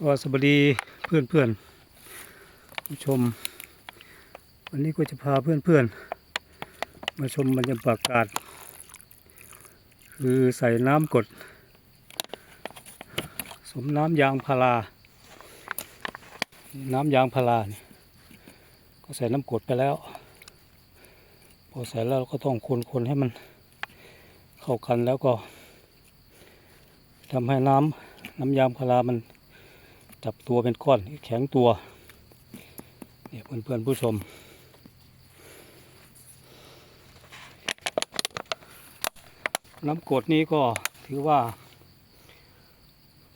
ก็สวัสดีเพื่อนเพื่อนๆผู้ชม วันนี้ก็จะพาเพื่อนเพื่อนๆมาชมบรรยากาศ คือใส่น้ำกด สมน้ำยางพาราน้ำยางพาราเนี่ยก็ใส่น้ำกดไปแล้ว พอใส่แล้วเราก็ต้องคนๆให้มันเข้ากันแล้วก็ทำให้น้ำน้ำยางพารามัน จับตัวเป็นก้อนแข็งตัวเนี่ยเพื่อนเพื่อนๆผู้ชม น้ำกรดนี้ก็ถือว่า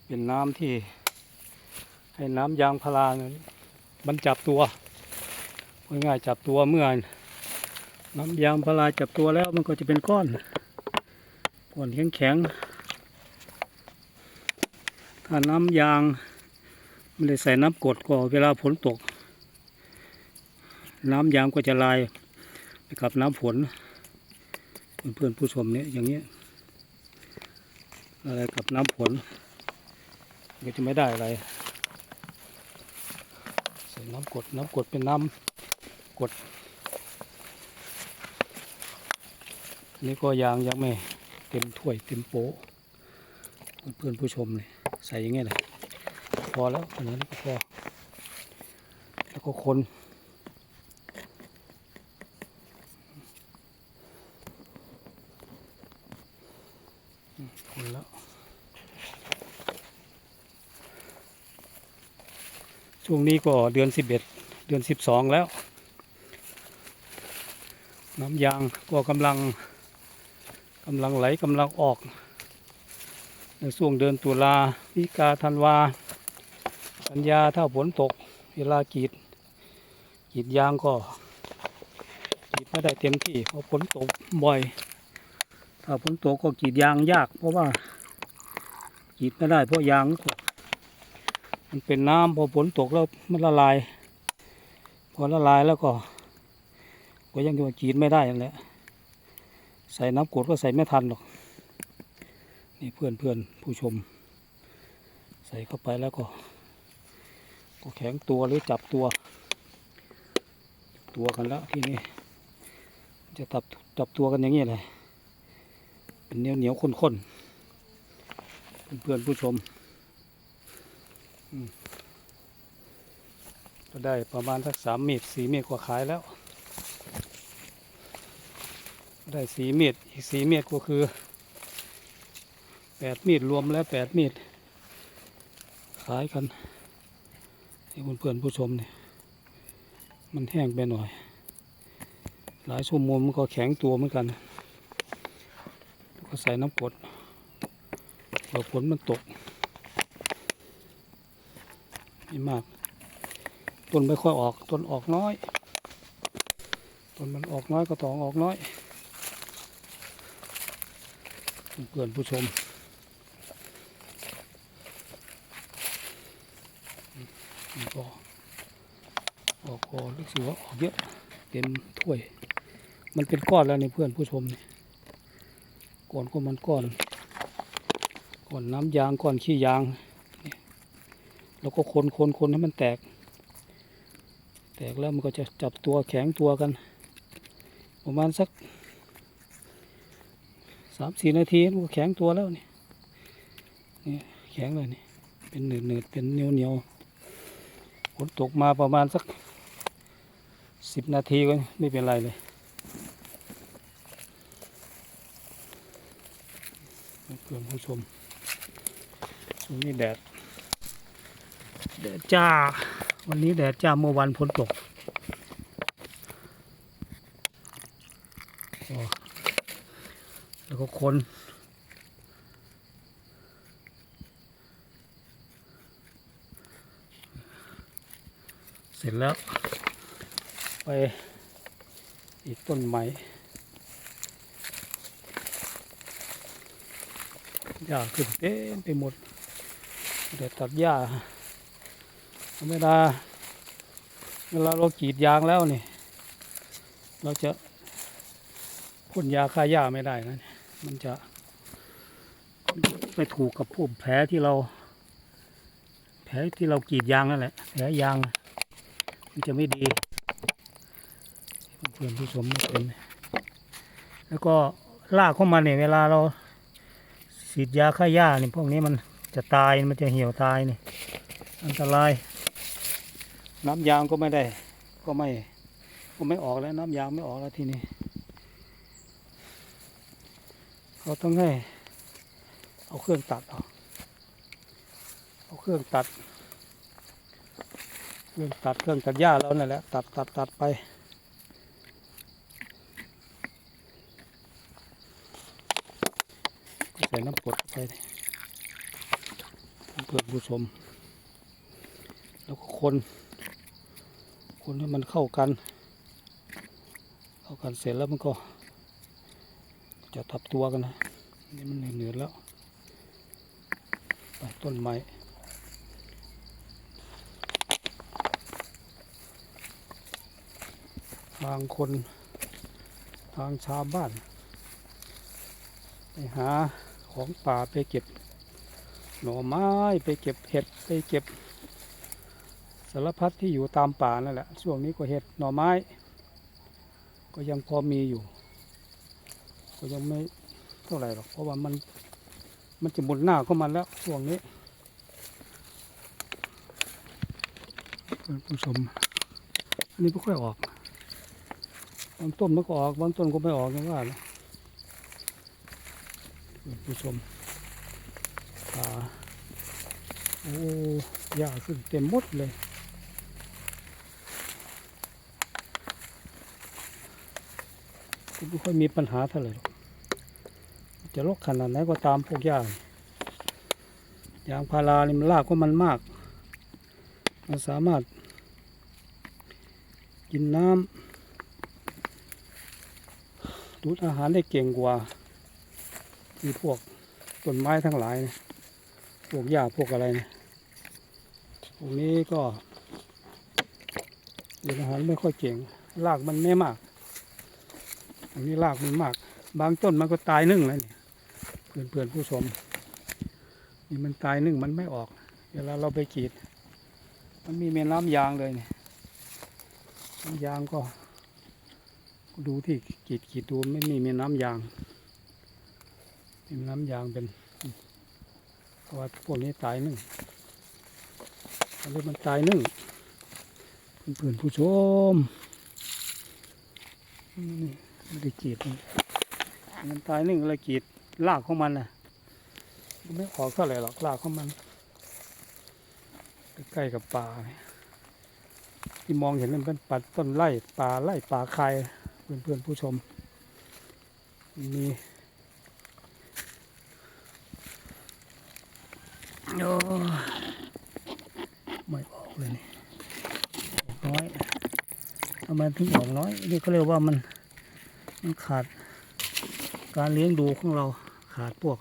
เป็นน้ำที่ ให้น้ำยางพาราเนมันจับตัวง่ายๆจับตัวเมื่อน้ำยางพาราจับตัวแล้วมันก็จะเป็นก้อนก้อนแข็งๆถ้าน้ำยาง ไม่ได้ใส่น้ำกดก็เวลาฝนตก น้ำยางก็จะลายไปกับน้ำฝนเพื่อนๆผู้ชมเนี่ยอย่างเงี้ยอะไรกับน้ำฝนก็จะไม่ได้อะไรใส่น้ำกดน้ำกดเป็นน้ำกดนนี่ก็ยางยังไม่เต็มถ้วยเต็มโป๊ะเพื่อนๆผู้ชมเนี่ยใส่อย่างเงี้ยเลย พอแล้วขนาดนี้ก็พอ แล้วก็คนคนแล้ว ช่วงนี้ก็เดือนสิบเอ็ดเดือนสิบสองแล้ว น้ำยางก็กำลังกำลังไหลกำลังออกในช่วงเดือนตุลาพิกาธันวา กันยาถ้าฝนตก เวลากีดกีดยางก็กีดไม่ได้เต็มที่เพราะฝนตกบ่อย ถ้าฝนตกก็กีดยางยาก เพราะว่ากีดไม่ได้เพราะยางมันเป็นน้ำพอฝนตกแล้วมันละลาย พอละลายแล้วก็ ก็ยังจะกีดไม่ได้นั่นแหละใส่น้ำกรดก็ใส่ไม่ทันหรอกนี่เพื่อนเพื่อนผู้ชม ใส่เข้าไปแล้วก็ ก็แข็งตัวหรือจับตัว ตัวกันแล้วทีนี้ จะจับจับตัวกันอย่างนี้เลยเป็นเหนียวเหนียวข้นข้นๆเพื่อนๆผู้ชมอืมก็ได้ประมาณสักสามเมตรสี่เมตรกว่าขายแล้ว ได้สี่เมตรอีกสี่เมตรก็คือแปดเมตรรวมแล้วแปดเมตรขายกัน นี่เพื่อนๆผู้ชมเนี่ยมันแห้งไปหน่อย หลายชั่วโมงมันก็แข็งตัวเหมือนกัน ก็ใส่น้ำกดเดี๋ยวฝนมันตกไม่มาก ต้นไม่ค่อยออก ต้นออกน้อย ต้นมันออกน้อยก็ต้องออกน้อย เพื่อนผู้ชม นี่ก็ออกก็รู้สึกว่าออกเยอะเต็มถ้วย มันเป็นก้อนแล้วนี่เพื่อนผู้ชมนี่ก้อนก็มันก้อนก้อนน้ำยางก้อนขี้ยางนี่แล้วก็คนคนคนให้มันแตก แตกแล้วมันก็จะจับตัวแข็งตัวกัน ประมาณสักสามสี่นาทีมันก็แข็งตัวแล้วนี่นี่แข็งเลยนี่เป็นเหนืดเหนืดเป็นเหนียวเหนียว นตกมาประมาณสักสิบนาทีก็ไม่เป็นไรเลยเพื่อนผู้ชมช่วงนี้แดด แดดจ้า วันนี้แดดจ้าเมื่อวันฝนตกแล้วก็คน เสร็จแล้ว ไปอีกต้นไม้หญ้าขึ้นเต็มไปหมดเดี๋ยวตัดหญ้าธรรมดาเวลาเรากรีดยางแล้วนี่เราจะพ่นยาฆ่าหญ้าไม่ได้นะมันจะไปถูกกับพวกแผลที่เรา แผลที่เรากรีดยางนั่นแหละแผลยาง มันจะไม่ดีเพื่อนผู้ชมไม่เป็น แล้วก็ลากเข้ามาเนี่ยเวลาเราฉีดยาฆ่าหญ้าเนี่ยพวกนี้มันจะตายมันจะเหี่ยวตายนี่อันตราย น้ำยางก็ไม่ได้ ก็ไม่ก็ไม่ออกแล้วน้ำยางไม่ออกแล้วทีนี้เขาต้องให้เอาเครื่องตัดเอาเอาเครื่องตัด เครื่องตัดเครื่องตัดหญ้าแล้วนั่นแหละตัดตัดตัดไป ใส่น้ำกดไปเพื่อผู้ชม แล้วก็คน คนให้มันเข้ากัน เข้ากันเสร็จแล้วมันก็ จะทับตัวกันนะ นี่มันเหนื่อยแล้ว ไปต้นไม้ ทางคนทางชาวบ้าน ไปหาของป่าไปเก็บ หน่อไม้ไปเก็บเห็ดไปเก็บสารพัดที่อยู่ตามป่านั่นแหละช่วงนี้ก็เห็ดหน่อไม้ ก็ยังพอมีอยู่ ก็ยังไม่เท่าไหร่หรอกเพราะว่ามันมันจะหมุนหน้าเข้ามาแล้วช่วงนี้เพื่อนผู้ชมอันนี้ไม่ค่อยออก บางต้นมันก็ออกบางต้นก็ไม่ออกนะว่าคุณผู้ชมป่าโอ้หญ้าขึ้นเต็มหมดเลยไม่ค่อยมีปัญหาเท่าไหร่จะรกขนาดไหนก็ตามพวกหญ้านี่ยางพารานี่มันรากก็มันมาก มันสามารถกินน้ำ ดูดอาหารได้เก่งกว่า ที่พวกต้นไม้ทั้งหลายเนี่ยพวกหญ้าพวกอะไรเนี่ยพวกนี้ก็ดินอาหารไม่ค่อยเก่งรากมันไม่มากอันนี้รากมันมาก บางต้นมันก็ตายนึ่งเลยเนี่ยเพื่อนเพื่อนผู้ชมนี่มันตายนึ่งมันไม่ออก เวลาเราไปกรีด มันมีเมน้ำยางเลยเนี่ยน้ำยางก็ ดูที่กีดกีดดูไม่มีเมน้ำยางเป็นน้ำยางเป็นเพราะว่าพวกนี้ตายนึ่งอันนี้มันตายนึ่งเพื่อนผู้ชมนี่ไม่ได้กีดมันตายนึ่งอะไรกีดลากของมันนะไม่ออกเท่าไหร่หรอกลากของมัน ใกล้กับป่าที่มองเห็นมันเป็นปัดต้นไร่ป่าไร่ป่าคาย เพื่อนๆผู้ชมมีโอ้ไม่ออกเลยนี่น้อยทำไมถึงออกน้อยนี่เขาเรียกว่ามันมันขาดการเลี้ยงดูของเราขาดพวก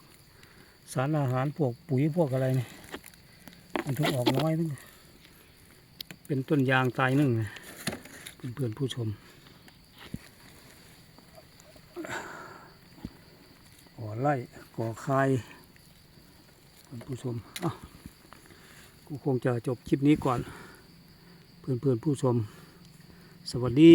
สารอาหารพวกปุ๋ยพวกอะไรนี่มันถึงออกน้อยนึงเป็นต้นยางตายหนึ่งนะเพื่อนๆผู้ชม ก่อไร่ก่อคายคุณผู้ชมอะกูคงจะจบคลิปนี้ก่อน เพื่อนเพื่อนผู้ชม สวัสดี